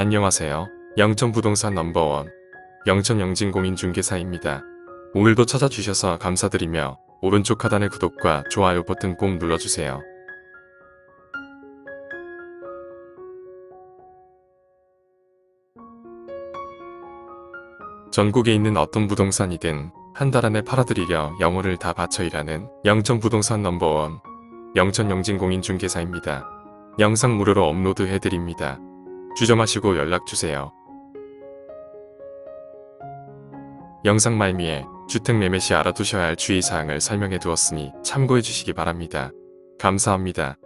안녕하세요. 영천부동산 넘버원 영천영진공인중개사입니다. 오늘도 찾아주셔서 감사드리며 오른쪽 하단의 구독과 좋아요 버튼 꼭 눌러주세요. 전국에 있는 어떤 부동산이든 한 달 안에 팔아드리려 영혼을 다 바쳐 일하는 영천부동산 넘버원 영천영진공인중개사입니다. 영상 무료로 업로드 해드립니다. 주점하시고 연락주세요. 영상 말미에 주택 매매 시 알아두셔야 할 주의사항을 설명해 두었으니 참고해 주시기 바랍니다. 감사합니다.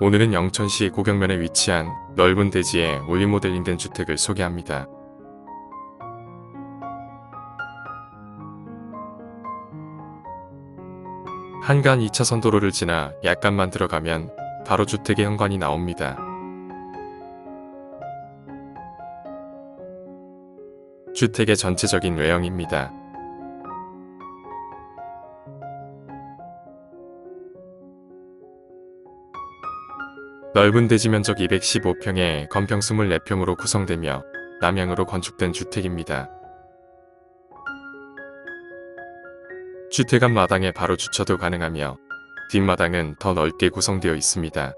오늘은 영천시 고경면에 위치한 넓은 대지에 올리 모델링된 주택을 소개합니다. 한간 2차선 도로를 지나 약간만 들어가면 바로 주택의 현관이 나옵니다. 주택의 전체적인 외형입니다. 넓은 대지 면적 215평에 건평 24평으로 구성되며 남향으로 건축된 주택입니다. 주택 앞 마당에 바로 주차도 가능하며 뒷마당은 더 넓게 구성되어 있습니다.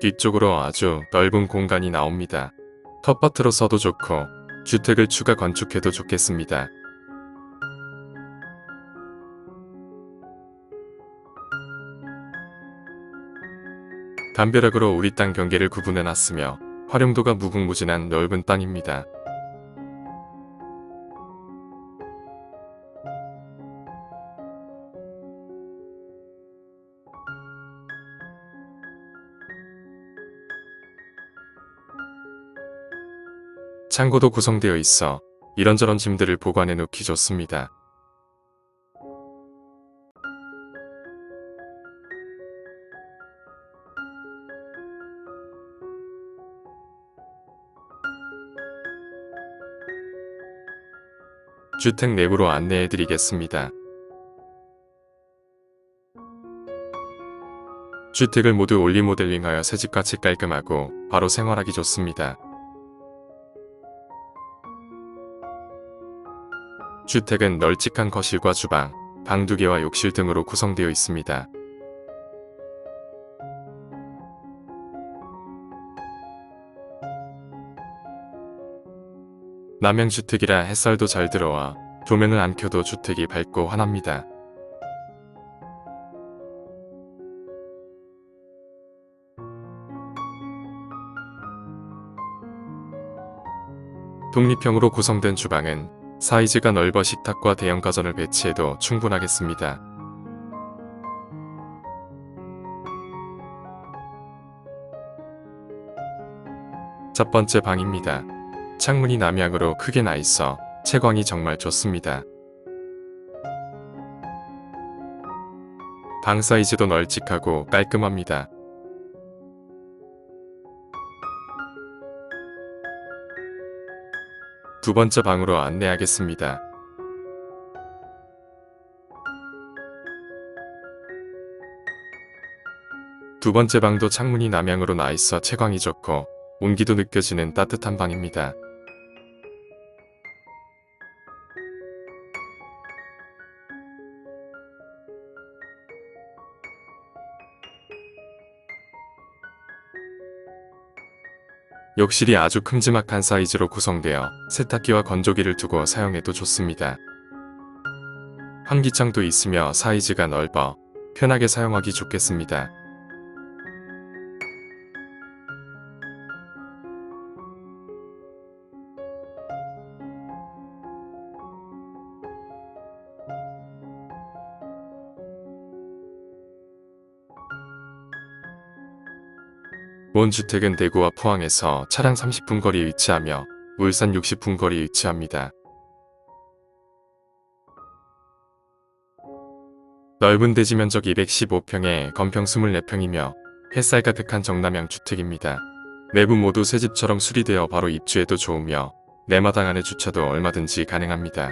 뒤쪽으로 아주 넓은 공간이 나옵니다. 텃밭으로 써도 좋고 주택을 추가 건축해도 좋겠습니다. 담벼락으로 우리 땅 경계를 구분해 놨으며 활용도가 무궁무진한 넓은 땅입니다. 창고도 구성되어 있어 이런저런 짐들을 보관해 놓기 좋습니다. 주택 내부로 안내해 드리겠습니다. 주택을 모두 올리 모델링하여 새집같이 깔끔하고 바로 생활하기 좋습니다. 주택은 널찍한 거실과 주방, 방두 개와 욕실 등으로 구성되어 있습니다. 남양주택이라 햇살도 잘 들어와 조명을 안 켜도 주택이 밝고 환합니다. 독립형으로 구성된 주방은 사이즈가 넓어 식탁과 대형 가전을 배치해도 충분하겠습니다. 첫 번째 방입니다. 창문이 남향으로 크게 나 있어 채광이 정말 좋습니다. 방 사이즈도 널찍하고 깔끔합니다. 두 번째 방으로 안내하겠습니다. 두 번째 방도 창문이 남향으로 나 있어 채광이 좋고 온기도 느껴지는 따뜻한 방입니다. 욕실이 아주 큼지막한 사이즈로 구성되어 세탁기와 건조기를 두고 사용해도 좋습니다. 환기창도 있으며 사이즈가 넓어 편하게 사용하기 좋겠습니다. 본 주택은 대구와 포항에서 차량 30분 거리에 위치하며 울산 60분 거리에 위치합니다. 넓은 대지 면적 215평에 건평 24평이며 햇살 가득한 정남향 주택입니다. 내부 모두 새 집처럼 수리되어 바로 입주해도 좋으며 내 마당 안에 주차도 얼마든지 가능합니다.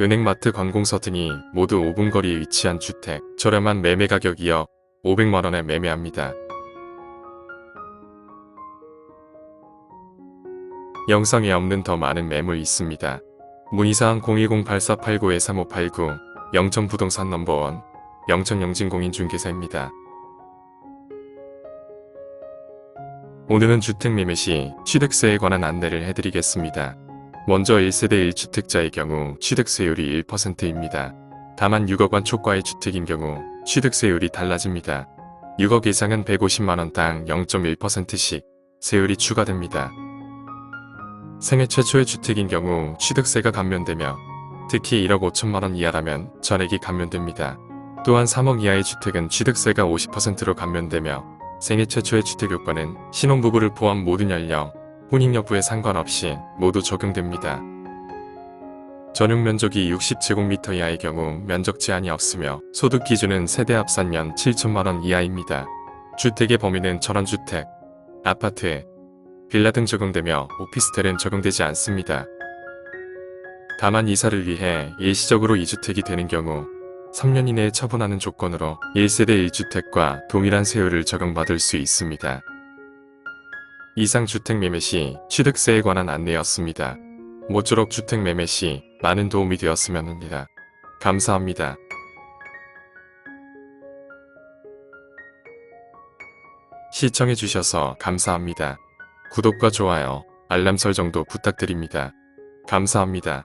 은행, 마트, 관공서 등이 모두 5분 거리에 위치한 주택, 저렴한 매매 가격이어 500만원에 매매합니다. 영상에 없는 더 많은 매물 있습니다. 문의사항 010-8489-3589 영천부동산 넘버원 영천영진공인중개사입니다. 오늘은 주택 매매 시 취득세에 관한 안내를 해드리겠습니다. 먼저 1세대 1주택자의 경우 취득세율이 1%입니다. 다만 6억 원 초과의 주택인 경우 취득세율이 달라집니다. 6억 이상은 150만원당 0.1%씩 세율이 추가됩니다. 생애 최초의 주택인 경우 취득세가 감면되며 특히 1억 5천만원 이하라면 전액이 감면됩니다. 또한 3억 이하의 주택은 취득세가 50%로 감면되며 생애 최초의 주택 요건은 신혼부부를 포함 모든 연령, 혼인 여부에 상관없이 모두 적용됩니다. 전용 면적이 60제곱미터 이하의 경우 면적 제한이 없으며 소득 기준은 세대 합산년 7천만원 이하입니다. 주택의 범위는 전원주택, 아파트, 빌라 등 적용되며 오피스텔은 적용되지 않습니다. 다만 이사를 위해 일시적으로 2주택이 되는 경우 3년 이내에 처분하는 조건으로 1세대 1주택과 동일한 세율을 적용받을 수 있습니다. 이상 주택 매매 시 취득세에 관한 안내였습니다. 모쪼록 주택 매매 시 많은 도움이 되었으면 합니다. 감사합니다. 시청해주셔서 감사합니다. 구독과 좋아요, 알람 설정도 부탁드립니다. 감사합니다.